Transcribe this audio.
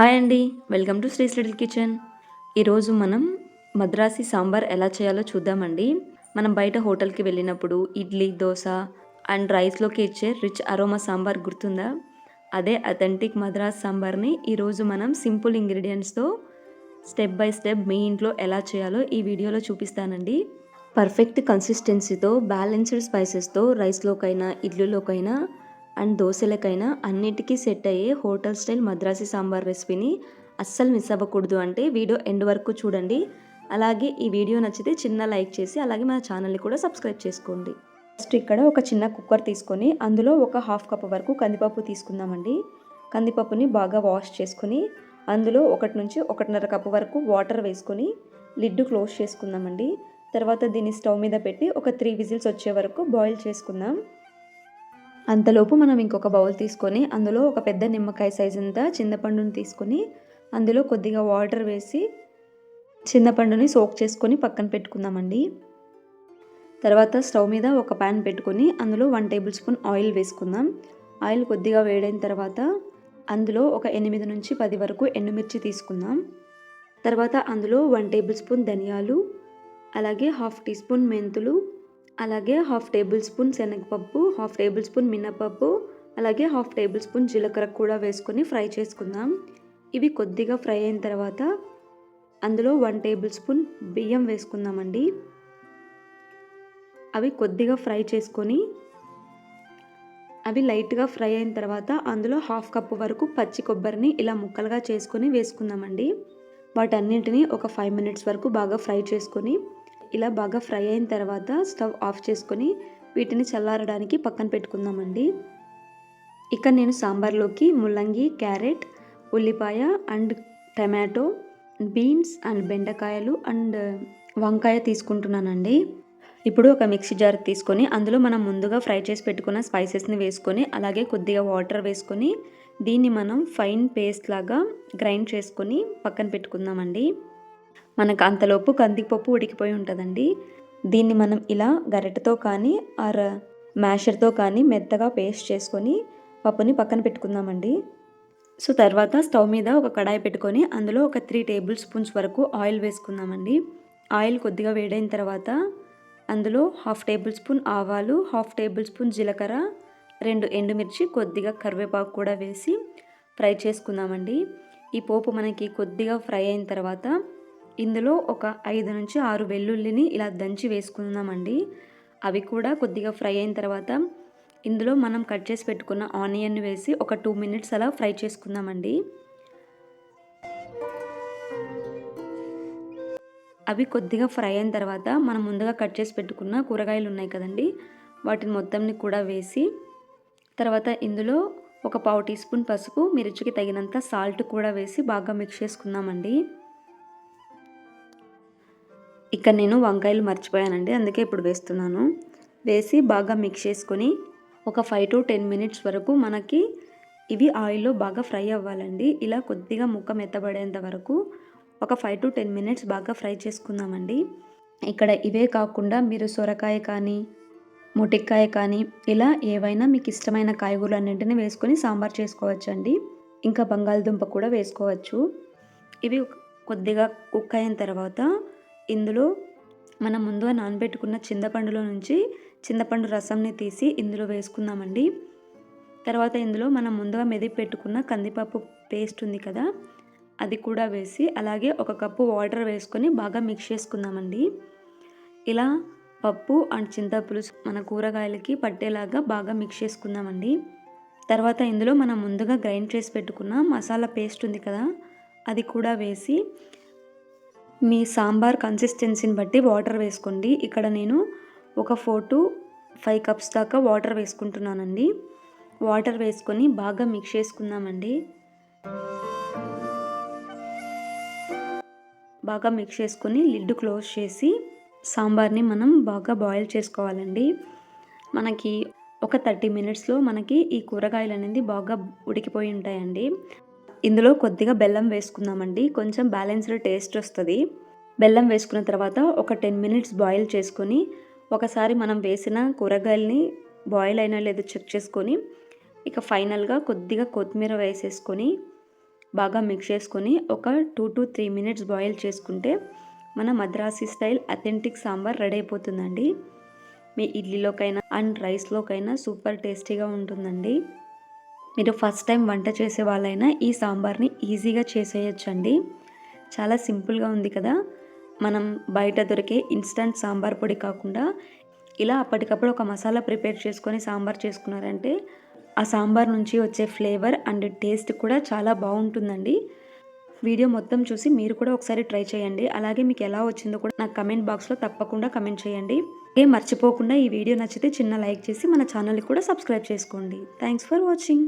Hi అండి. Welcome to Sri's little kitchen. ఈరోజు మనం మద్రాసి సాంబార్ ఎలా చేయాలో చూద్దామండి. మనం బయట హోటల్కి వెళ్ళినప్పుడు ఇడ్లీ దోశ అండ్ రైస్లోకి ఇచ్చే రిచ్ అరోమా సాంబార్ గుర్తుందా? అదే అథెంటిక్ మద్రాస్ సాంబార్ని ఈరోజు మనం సింపుల్ ఇంగ్రీడియంట్స్తో స్టెప్ బై స్టెప్ మీ ఇంట్లో ఎలా చేయాలో ఈ వీడియోలో చూపిస్తానండి. పర్ఫెక్ట్ కన్సిస్టెన్సీతో బ్యాలెన్స్డ్ స్పైసెస్తో రైస్లోకైనా ఇడ్లీలోకైనా అండ్ దోశలకైనా అన్నిటికీ సెట్ అయ్యే హోటల్ స్టైల్ మద్రాసి సాంబార్ రెసిపీని అస్సలు మిస్ అవ్వకూడదు అంటే వీడియో ఎండ్ వరకు చూడండి. అలాగే ఈ వీడియో నచ్చితే చిన్న లైక్ చేసి అలాగే మన ఛానల్ని కూడా సబ్స్క్రైబ్ చేసుకోండి. ఫస్ట్ ఇక్కడ ఒక చిన్న కుక్కర్ తీసుకొని అందులో ఒక హాఫ్ కప్ వరకు కందిపప్పు తీసుకుందామండి. కందిపప్పుని బాగా వాష్ చేసుకుని అందులో ఒకటి నుంచి ఒకటిన్నర కప్పు వరకు వాటర్ వేసుకొని లిడ్డు క్లోజ్ చేసుకుందామండి. తర్వాత దీన్ని స్టవ్ మీద పెట్టి ఒక త్రీ విజిల్స్ వచ్చే వరకు బాయిల్ చేసుకుందాం. అంతలోపు మనం ఇంకొక బౌల్ తీసుకొని అందులో ఒక పెద్ద నిమ్మకాయ సైజ్ అంతా చింతపండుని తీసుకొని అందులో కొద్దిగా వాటర్ వేసి చింతపండుని సోక్ చేసుకొని పక్కన పెట్టుకుందామండి. తర్వాత స్టవ్ మీద ఒక ప్యాన్ పెట్టుకొని అందులో వన్ టేబుల్ స్పూన్ ఆయిల్ వేసుకుందాం. ఆయిల్ కొద్దిగా వేడైన తర్వాత అందులో ఒక ఎనిమిది నుంచి పది వరకు ఎండుమిర్చి తీసుకుందాం. తర్వాత అందులో వన్ టేబుల్ స్పూన్ ధనియాలు అలాగే హాఫ్ టీ స్పూన్ మెంతులు అలాగే హాఫ్ టేబుల్ స్పూన్ శనగపప్పు హాఫ్ టేబుల్ స్పూన్ మినపప్పు అలాగే హాఫ్ టేబుల్ స్పూన్ జీలకర్ర కూడా వేసుకొని ఫ్రై చేసుకుందాం. ఇవి కొద్దిగా ఫ్రై అయిన తర్వాత అందులో వన్ టేబుల్ స్పూన్ బియ్యం వేసుకుందామండి. అవి కొద్దిగా ఫ్రై చేసుకొని అవి లైట్గా ఫ్రై అయిన తర్వాత అందులో హాఫ్ కప్పు వరకు పచ్చి కొబ్బరిని ఇలా ముక్కలుగా చేసుకొని వేసుకుందామండి. వాటన్నింటినీ ఒక ఫైవ్ మినిట్స్ వరకు బాగా ఫ్రై చేసుకొని ఇలా బాగా ఫ్రై అయిన తర్వాత స్టవ్ ఆఫ్ చేసుకొని వీటిని చల్లారడానికి పక్కన పెట్టుకుందామండి. ఇక్కడ నేను సాంబార్లోకి ముల్లంగి క్యారెట్ ఉల్లిపాయ అండ్ టమాటో బీన్స్ అండ్ బెండకాయలు అండ్ వంకాయ తీసుకుంటున్నానండి. ఇప్పుడు ఒక మిక్సీ జార్ తీసుకొని అందులో మనం ముందుగా ఫ్రై చేసి పెట్టుకున్న స్పైసెస్ని వేసుకొని అలాగే కొద్దిగా వాటర్ వేసుకొని దీన్ని మనం ఫైన్ పేస్ట్ లాగా గ్రైండ్ చేసుకొని పక్కన పెట్టుకుందామండి. మనకు అంతలోపు కందిపప్పు ఉడికిపోయి ఉంటుందండి. దీన్ని మనం ఇలా గరిటతో కానీ ఆర్ మ్యాషర్తో కానీ మెత్తగా పేస్ట్ చేసుకొని పప్పుని పక్కన పెట్టుకుందామండి. సో తర్వాత స్టవ్ మీద ఒక కడాయి పెట్టుకొని అందులో ఒక త్రీ టేబుల్ స్పూన్స్ వరకు ఆయిల్ వేసుకుందామండి. ఆయిల్ కొద్దిగా వేడైన తర్వాత అందులో హాఫ్ టేబుల్ స్పూన్ ఆవాలు హాఫ్ టేబుల్ స్పూన్ జీలకర్ర రెండు ఎండుమిర్చి కొద్దిగా కరివేపాకు కూడా వేసి ఫ్రై చేసుకుందామండి. ఈ పోపు మనకి కొద్దిగా ఫ్రై అయిన తర్వాత ఇందులో ఒక ఐదు నుంచి ఆరు వెల్లుల్లిని ఇలా దంచి వేసుకుందామండి. అవి కూడా కొద్దిగా ఫ్రై అయిన తర్వాత ఇందులో మనం కట్ చేసి పెట్టుకున్న ఆనియన్ వేసి ఒక టూ మినిట్స్ అలా ఫ్రై చేసుకుందామండి. అవి కొద్దిగా ఫ్రై అయిన తర్వాత మనం ముందుగా కట్ చేసి పెట్టుకున్న కూరగాయలు ఉన్నాయి కదండి వాటిని మొత్తంని కూడా వేసి తర్వాత ఇందులో ఒక పావు టీ స్పూన్ పసుపు మిర్చికి తగినంత సాల్ట్ కూడా వేసి బాగా మిక్స్ చేసుకుందామండి. ఇక్కడ నేను వంకాయలు మర్చిపోయానండి అందుకే ఇప్పుడు వేస్తున్నాను. వేసి బాగా మిక్స్ చేసుకొని ఒక ఫైవ్ టు టెన్ మినిట్స్ వరకు మనకి ఇవి ఆయిల్లో బాగా ఫ్రై అవ్వాలండి. ఇలా కొద్దిగా ముక్క మెత్తబడేంత వరకు ఒక ఫైవ్ టు టెన్ మినిట్స్ బాగా ఫ్రై చేసుకుందామండి. ఇక్కడ ఇవే కాకుండా మీరు సొరకాయ కానీ ముటిక్కాయ కానీ ఇలా ఏవైనా మీకు ఇష్టమైన కాయగూరలు అన్నింటినీ వేసుకొని సాంబార్ చేసుకోవచ్చండి. ఇంకా బంగాళదుంప కూడా వేసుకోవచ్చు. ఇవి కొద్దిగా కుక్ అయిన తర్వాత ఇందులో మనం ముందుగా నానబెట్టుకున్న చింతపండులో నుంచి చింతపండు రసంని తీసి ఇందులో వేసుకుందామండి. తర్వాత ఇందులో మనం ముందుగా మెదిపి పెట్టుకున్న కందిపప్పు పేస్ట్ ఉంది కదా అది కూడా వేసి అలాగే ఒక కప్పు వాటర్ వేసుకొని బాగా మిక్స్ చేసుకుందామండి. ఇలా పప్పు అండ్ చింతపులుసు మన కూరగాయలకి పట్టేలాగా బాగా మిక్స్ చేసుకుందామండి. తర్వాత ఇందులో మనం ముందుగా గ్రైండ్ చేసి పెట్టుకున్న మసాలా పేస్ట్ ఉంది కదా అది కూడా వేసి మీ సాంబార్ కన్సిస్టెన్సీని బట్టి వాటర్ వేసుకోండి. ఇక్కడ నేను ఒక ఫోర్ టు ఫైవ్ కప్స్ దాకా వాటర్ వేసుకుంటున్నానండి. వాటర్ వేసుకొని బాగా మిక్స్ చేసుకుందామండి. బాగా మిక్స్ చేసుకొని లిడ్ క్లోజ్ చేసి సాంబార్ని మనం బాగా బాయిల్ చేసుకోవాలండి. మనకి ఒక థర్టీ మినిట్స్లో మనకి ఈ కూరగాయలు అనేది బాగా ఉడికిపోయి ఉంటాయండి. ఇందులో కొద్దిగా బెల్లం వేసుకుందామండి. కొంచెం బ్యాలెన్స్డ్ టేస్ట్ వస్తుంది. బెల్లం వేసుకున్న తర్వాత ఒక టెన్ మినిట్స్ బాయిల్ చేసుకొని ఒకసారి మనం వేసిన కూరగాయలని బాయిల్ అయినా లేదో చెక్ చేసుకొని ఇక ఫైనల్గా కొద్దిగా కొత్తిమీర వేసేసుకొని బాగా మిక్స్ చేసుకొని ఒక two to three minutes boil చేసుకుంటే మన Madrasi style authentic sambar ready అయిపోతుందండి. మీ ఇడ్లీలోకైనా అండ్ రైస్లోకైనా సూపర్ టేస్టీగా ఉంటుందండి. మీరు ఫస్ట్ టైం వంట చేసే వాళ్ళైనా ఈ సాంబార్ని ఈజీగా చేసేయచ్చండి. చాలా సింపుల్గా ఉంది కదా. మనం బయట దొరికే ఇన్స్టంట్ సాంబార్ పొడి కాకుండా ఇలా అప్పటికప్పుడు ఒక మసాలా ప్రిపేర్ చేసుకొని సాంబార్ చేసుకున్నారంటే ఆ సాంబార్ నుంచి వచ్చే ఫ్లేవర్ అండ్ టేస్ట్ కూడా చాలా బాగుంటుందండి. వీడియో మొత్తం చూసి మీరు కూడా ఒకసారి ట్రై చేయండి. అలాగే మీకు ఎలా వచ్చిందో కూడా నాకు కమెంట్ బాక్స్లో తప్పకుండా కమెంట్ చేయండి. ఏ మర్చిపోకుండా ఈ వీడియో నచ్చితే చిన్న లైక్ చేసి మన ఛానల్ని కూడా సబ్స్క్రైబ్ చేసుకోండి. Thanks for watching